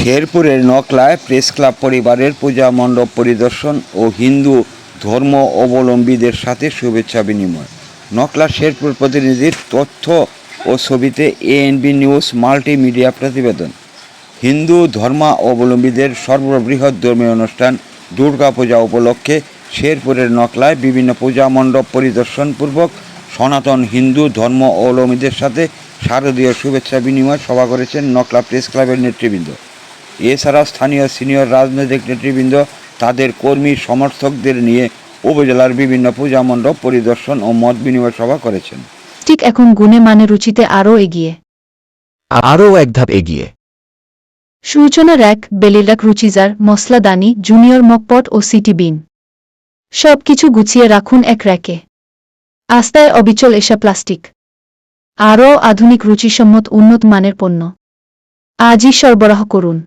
শেরপুরের নকলায় press club পরিবারের পূজা মণ্ডপ পরিদর্শন ও হিন্দু ধর্ম অবলম্বীদের সাথে শুভেচ্ছা বিনিময়। নকলা শেরপুর প্রতিনিধির তথ্য ও ছবিতে এএনবি নিউজ মাল্টিমিডিয়া প্রতিবেদন। হিন্দু ধর্মাবলম্বীদের সর্ববৃহৎ ধর্মীয় অনুষ্ঠান দুর্গাপূজা উপলক্ষে শেরপুরের নকলায় বিভিন্ন পূজা মণ্ডপ পরিদর্শনপূর্বক সনাতন হিন্দু ধর্ম অবলম্বীদের সাথে শারদীয় শুভেচ্ছা বিনিময় সভা করেছেন নকলা প্রেস ক্লাবের নেতৃবৃন্দ। এছাড়া স্থানীয় সিনিয়র রাজনৈতিক নেতৃবৃন্দ তাদের কর্মী সমর্থকদের নিয়ে উপজেলার বিভিন্ন পূজা মণ্ডপ পরিদর্শন ও মত বিনিময় সভা করেছেন। ঠিক এখন গুণে মানে রুচিতে আরও এগিয়ে। আরও এক ধাপ এগিয়ে। সূচনা র্যাক বেলিলাক রুচিজার মশলাদানি জুনিয়র মকপট ও সিটি বিন। সব কিছু গুছিয়ে রাখুন এক র্যাকে। আস্তায় অবিচল এসা প্লাস্টিক। আরও আধুনিক রুচিসম্মত উন্নত মানের পণ্য। আজই সরবরাহ করুন।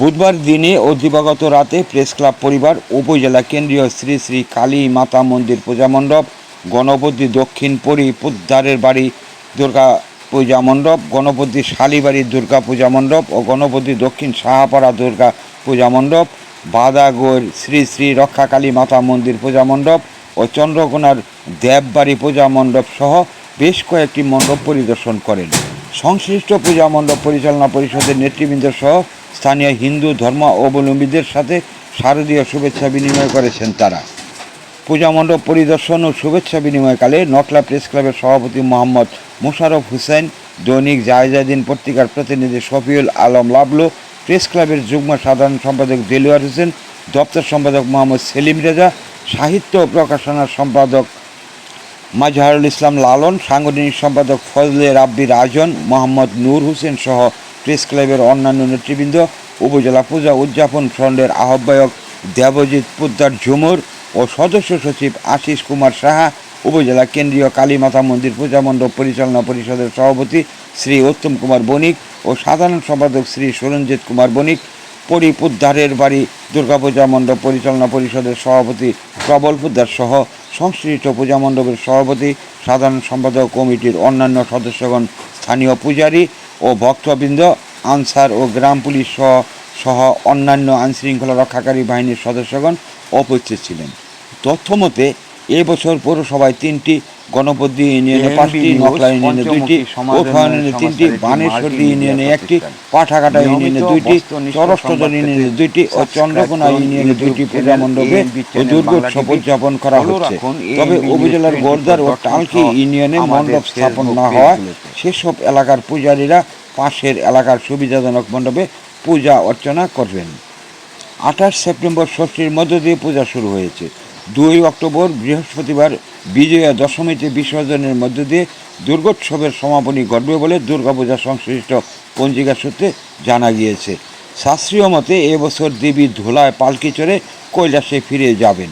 বুধবার দিনে ও দিবাগত রাতে প্রেস ক্লাব পরিবার উপজেলা কেন্দ্রীয় শ্রী শ্রী কালী মাতা মন্দির পূজা মণ্ডপ গণপতি দক্ষিণ পরি পুদ্দারের বাড়ি দুর্গা পূজা মণ্ডপ গণপতি শালিবাড়ি দুর্গা পূজা মণ্ডপ ও গণপতি দক্ষিণ সাহাপাড়া দুর্গা পূজা মণ্ডপ, বাদাগোর শ্রী শ্রী রক্ষাকালী মাতা মন্দির পূজা মণ্ডপ ও চন্দ্রকোনার দেববাড়ি পূজা মণ্ডপ সহ বেশ কয়েকটি মণ্ডপ পরিদর্শন করেন। সংশ্লিষ্ট পূজা মণ্ডপ পরিচালনা পরিষদের নেতৃবৃন্দ সহ স্থানীয় হিন্দু ধর্ম অবলম্বীদের সাথে শারদীয় শুভেচ্ছা বিনিময় করেছেন তারা। পূজা মণ্ডপ পরিদর্শন ও শুভেচ্ছা বিনিময়কালে নকলা প্রেস ক্লাবের সভাপতি মোহাম্মদ মুশারফ হুসেন, দৈনিক জায়জাদিন পত্রিকার প্রতিনিধি শফিউল আলম লাবলো, প্রেস ক্লাবের যুগ্ম সাধারণ সম্পাদক দেলুয়ার হোসেন, দপ্তর সম্পাদক মোহাম্মদ সেলিম রেজা, সাহিত্য ও প্রকাশনার সম্পাদক মাজহারুল ইসলাম লালন, সাংগঠনিক সম্পাদক ফজলে রাব্বি রাজন, মোহাম্মদ নূর হোসেন সহ প্রেস ক্লাবের অন্যান্য নেতৃবৃন্দ, উপজেলা পূজা উদযাপন ফ্রন্টের আহ্বায়ক দেবজিৎ পুদ্দার ঝুমুর ও সদস্য সচিব আশিস কুমার সাহা, উপজেলা কেন্দ্রীয় কালীমাতা মন্দির পূজা মণ্ডপ পরিচালনা পরিষদের সভাপতি শ্রী উত্তম কুমার বণিক ও সাধারণ সম্পাদক শ্রী সুরঞ্জিত কুমার বণিক পরিপুদ্ধারের বাড়ি দুর্গাপূজা মণ্ডপ পরিচালনা পরিষদের সভাপতি প্রবল পুদ্দার সহ সংশ্লিষ্ট পূজা মণ্ডপের সভাপতি, সাধারণ সম্পাদক কমিটির অন্যান্য সদস্যগণ, স্থানীয় পূজারী ও ভক্তবৃন্দ, আনসার ও গ্রাম পুলিশ সহ সহ অন্যান্য আইনশৃঙ্খলা রক্ষাকারী বাহিনীর সদস্যগণ উপস্থিত ছিলেন। তথ্যমতে এবছর পৌরসভায় তিনটি গণপতি ইউনিয়নে পাঁচটি নকলা ইউনিয়নে দুইটি পঞ্চমুখী তিনটি বানেশ্বরী ইউনিয়নে একটি পাঠাঘাটা ইউনিয়নে দুইটি সংবাদ ইউনিয়নে দুইটি ও চন্দ্রকোনা ইউনিয়নে দুইটি পূজা মণ্ডপে ও দুর্গোৎসব উদযাপন করা হচ্ছে। তবে উপজেলার গোরদার ও টালকি ইউনিয়নে মণ্ডপ স্থাপন না হওয়ায় সেসব এলাকার পূজারীরা পাশের এলাকার সুবিধাজনক মণ্ডপে পূজা অর্চনা করবেন। আঠাশ সেপ্টেম্বর ষষ্ঠীর মধ্য দিয়ে পূজা শুরু হয়েছে। দুই অক্টোবর বৃহস্পতিবার বিজয়া দশমীতে বিসর্জনের মধ্য দিয়ে দুর্গোৎসবের সমাপনী ঘটবে বলে দুর্গাপূজা সংশ্লিষ্ট পঞ্জিকা সূত্রে জানা গিয়েছে। শাস্ত্রীয় মতে এবছর দেবী ধোলায় পালকি চড়ে কৈলাসে ফিরে যাবেন।